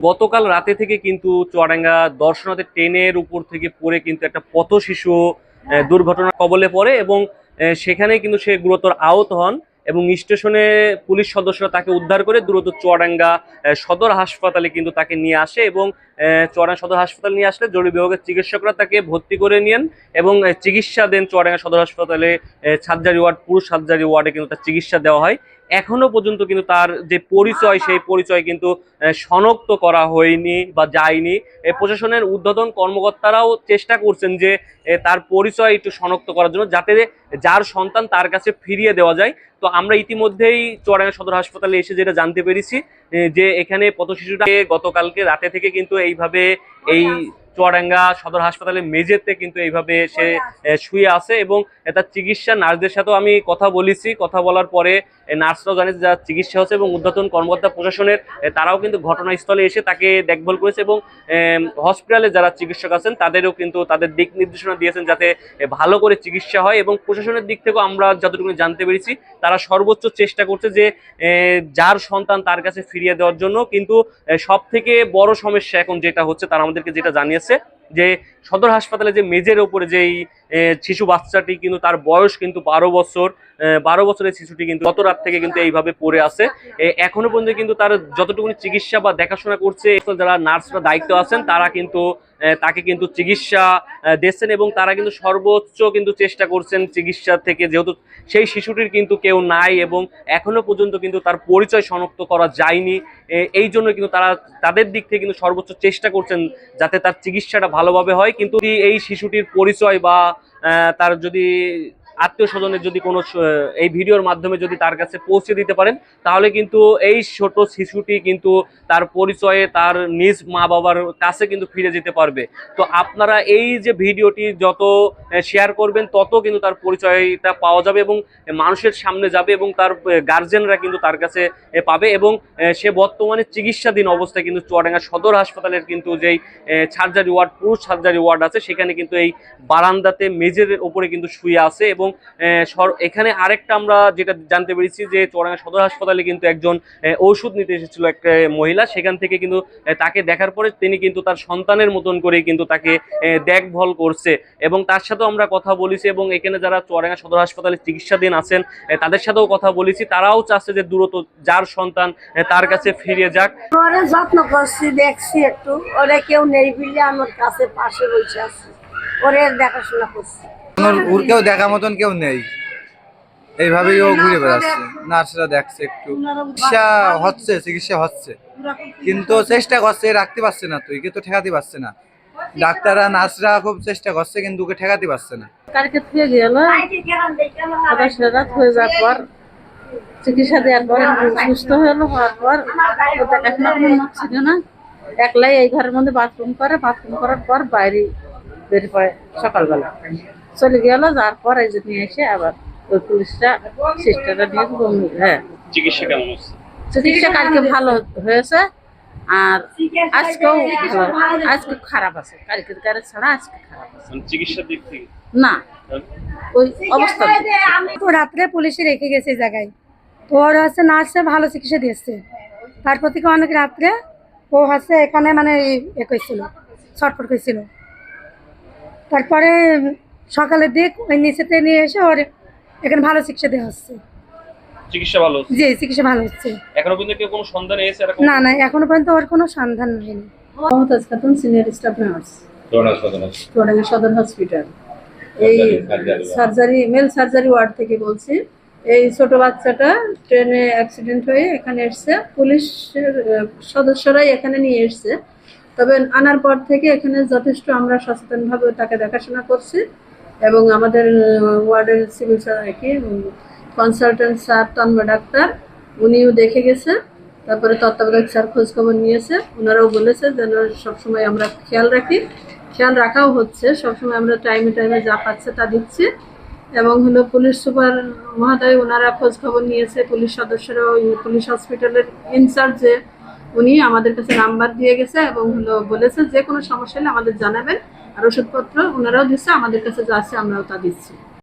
গতকাল রাতে থেকে কিন্তু চুয়াডাঙ্গা দর্শনাতে ট্রেনের উপর থেকে পড়ে কিন্তু একটা পথ শিশু দুর্ঘটনা দুর্ঘটনার কবলে পড়ে এবং সেখানে কিন্তু সে গুরুতর আহত হন এবং স্টেশনে পুলিশ সদস্যরা তাকে উদ্ধার করে দ্রুত চুয়াডাঙ্গা সদর হাসপাতালে কিন্তু তাকে নিয়ে আসে এবং চুয়াডাঙ্গা সদর হাসপাতালে নিয়ে আসলে জরুরি বিভাগের চিকিৎসকরা তাকে ভর্তি করে নিয়েন এবং চিকিৎসা দেন চুয়াডাঙ্গা সদর হাসপাতালে সার্জারি ওয়ার্ড, পুরুষ সার্জারি ওয়ার্ডে কিন্তু তার চিকিৎসা দেওয়া হয়। এখনও পর্যন্ত কিন্তু তার যে পরিচয়, সেই পরিচয় কিন্তু শনাক্ত করা হয়নি বা যায়নি। প্রশাসনের ঊর্ধ্বতন কর্মকর্তারাও চেষ্টা করছেন যে তার পরিচয় একটু শনাক্ত করার জন্য যাতে যার সন্তান তার কাছে ফিরিয়ে দেওয়া যায়। তো আমরা ইতিমধ্যেই চুয়াডাঙ্গা সদর হাসপাতালে এসে যেটা জানতে পেরেছি যে এখানে পথ শিশুটা গতকালকে রাতে থেকে কিন্তু এইভাবে এই চুয়াডাঙ্গা সদর হাসপাতালে মেঝেতে কিন্তু এইভাবে সে শুয়ে আছে এবং তার চিকিৎসা নার্সদের সাথেও আমি কথা বলেছি। কথা বলার পরে নার্সরাও জানে যে চিকিৎসা হচ্ছে এবং ঊর্ধ্বতন কর্মকর্তা প্রশাসনের তারাও কিন্তু ঘটনাস্থলে এসে তাকে দেখভাল করেছে এবং হসপিটালে যারা চিকিৎসক আছেন তাদেরও কিন্তু তাদের দিক নির্দেশনা দিয়েছেন যাতে ভালো করে চিকিৎসা হয় এবং প্রশাসনের দিক থেকেও আমরা যতটুকু জানতে পেরেছি, তারা সর্বোচ্চ চেষ্টা করছে যে যার সন্তান তার কাছে ফিরিয়ে দেওয়ার জন্য। কিন্তু সব থেকে বড় সমস্যা এখন যেটা হচ্ছে, তারা আমাদেরকে যেটা জানিয়েছে যে সদর হাসপাতালে যে মেজের ওপরে যেই শিশু বাচ্চাটি কিন্তু তার বয়স কিন্তু বারো বছর বারো বছরের শিশুটি কিন্তু গত রাত থেকে কিন্তু এইভাবে পড়ে আছে। এখনও পর্যন্ত কিন্তু তার যতটুকু চিকিৎসা বা দেখাশোনা করছে যারা নার্সরা দায়িত্ব আছেন, তারা কিন্তু তাকে কিন্তু চিকিৎসা দিচ্ছেন এবং তারা কিন্তু সর্বোচ্চ কিন্তু চেষ্টা করছেন চিকিৎসা থেকে, যেহেতু সেই শিশুটির কিন্তু কেউ নাই এবং এখনও পর্যন্ত কিন্তু তার পরিচয় শনাক্ত করা যায়নি। এই জন্য কিন্তু তারা, তাদের দিক থেকে কিন্তু সর্বোচ্চ চেষ্টা করছেন যাতে তার চিকিৎসাটা ভালোভাবে হয়। কিন্তু এই শিশুটির পরিচয় বা তার যদি আত্মীয় স্বজনের যদি কোনো এই ভিডিওর মাধ্যমে যদি তার কাছে পৌঁছে দিতে পারেন, তাহলে কিন্তু এই ছোট শিশুটি কিন্তু তার পরিচয়ে তার নিজ মা বাবার কাছে কিন্তু ফিরে যেতে পারবে। তো আপনারা এই যে ভিডিওটি যত শেয়ার করবেন, তত কিন্তু তার পরিচয়টা পাওয়া যাবে এবং মানুষের সামনে যাবে এবং তার গার্জেনরা কিন্তু তার কাছে পাবে এবং সে বর্তমানে চিকিৎসাধীন অবস্থায় কিন্তু চুয়াডাঙ্গা সদর হাসপাতালের কিন্তু যেই সার্জারি ওয়ার্ড পুরুষ সার্জারি ওয়ার্ড আছে, সেখানে কিন্তু এই বারান্দাতে মেজের ওপরে কিন্তু শুয়ে আছে এবং এখানে আরেকটা আমরা যেটা জানতে পেরেছি যে চুয়াডাঙ্গা সদর হাসপাতালে কিন্তু একজন ওষুধ নিতে এসেছিল একটা মহিলা। সেখান থেকে কিন্তু তাকে দেখার পরে তিনি কিন্তু তার সন্তানের মতন করে কিন্তু তাকে দেখভাল করছে। এবং তার সাথেও আমরা কথা বলেছি এবং এখানে যারা চুয়াডাঙ্গা সদর হাসপাতালে চিকিৎসাধীন আছেন তাদের সাথেও কথা বলেছি। তারাও চাচ্ছে যে দ্রুত যার সন্তান তার কাছে ফিরে যাক। যত্ন করছি, দেখছি একটু। ওরে কেউ নেই আমার কাছে পাশে বসে আছে। ওরে দেখাশোনা করছি। ওর ওর কেউ দেখা মতন কেউ নেই। এইভাবেই ও ঘুরে বেড়াচ্ছে। নার্সরা দেখছে একটু। চিকিৎসা হচ্ছে চিকিৎসা হচ্ছে। কিন্তু চেষ্টা করছে রাখতে পারছে না তুই কিন্তু ঠেকাতে পারছে না। ডাক্তাররা নার্সরা খুব চেষ্টা করছে কিন্তু ওকে ঠেকাতে পারছে না। কালকে থেকে গেল। আবার রাত হয়ে যাওয়ার পর চিকিৎসা দেওয়ার পর সুস্থ হলো হওয়ার পর ও দেখাশোনা কোনো লোক ছিল না। একলাই এই ঘরের মধ্যে বাথরুম করে বাথরুম করার পর বাইরে বেরিয়ে পড়ে সকালবেলা। চলে গেল যার পর এই নিয়ে এসে আবার ওই পুলিশটা সিস্টারটা নিয়ে হ্যাঁ। চিকিৎসা কেমন চিকিৎসা কালকে ভালো হয়েছে আর আজকেও আজকে খারাপ আছে কালকে কারে ছাড়া আজকে খারাপ আছে। মানে চিকিৎসার দিক থেকে? না ওই অবস্থা তো রাত্রে পুলিশে রেখে গেছে জায়গায়। তো ওর হচ্ছে নার্সে ভালো চিকিৎসা দিয়েছে। তারপর থেকে অনেক রাত্রে ও হচ্ছে এখানে মানে এ করছিল ছটফট করছিল তারপরে সকালের দিক ওই নিচেতে নিয়ে এসে ওর এখানে ভালো চিকিৎসা দেওয়া হচ্ছে। চিকিৎসা ভালো হচ্ছে? জি চিকিৎসা ভালো হচ্ছে। এখনও পর্যন্ত কেউ কোনো সন্ধান এসে এরকম? না না এখনও পর্যন্ত ওর কোনো সন্ধান হয়নি। Momtaz Khatun senior staff nurse. Chuadanga সদর হসপিটাল। এই সার্জারি মেল সার্জারি ওয়ার্ড থেকে বলছি। এই ছোট বাচ্চাটা ট্রেনে অ্যাক্সিডেন্ট হয়ে এখানে এসছে। পুলিশের সদস্যরাই এখানে নিয়ে এসছে। তবে আনার পর থেকে এখানে যথেষ্ট আমরা সচেতনভাবে তাকে দেখাশোনা করছি। এবং আমাদের ওয়ার্ডের সিভিল কি কনসালটেন্ট স্যার তন্ময় ডাক্তার, উনিও দেখে গেছে, তারপরে তত্ত্বাবধায়ক স্যার খোঁজখবর নিয়েছে ওনারাও বলেছে যেন সবসময় আমরা খেয়াল রাখি। খেয়াল রাখাও হচ্ছে, সবসময় আমরা টাইমে টাইমে যা পাচ্ছে তা দিচ্ছি। এবং হলো পুলিশ সুপার মহোদয় ওনারা খোঁজখবর নিয়েছে, পুলিশ সদস্যরা ওই পুলিশ হসপিটালের ইনচার্জ উনি আমাদের কাছে নাম্বার দিয়ে গেছে এবং বলেছে যে কোনো সমস্যা হলে আমাদের জানাবেন আর ওষুধপত্র ওনারাও দিচ্ছে, আমাদের কাছে যা আছে আমরাও তা দিচ্ছি।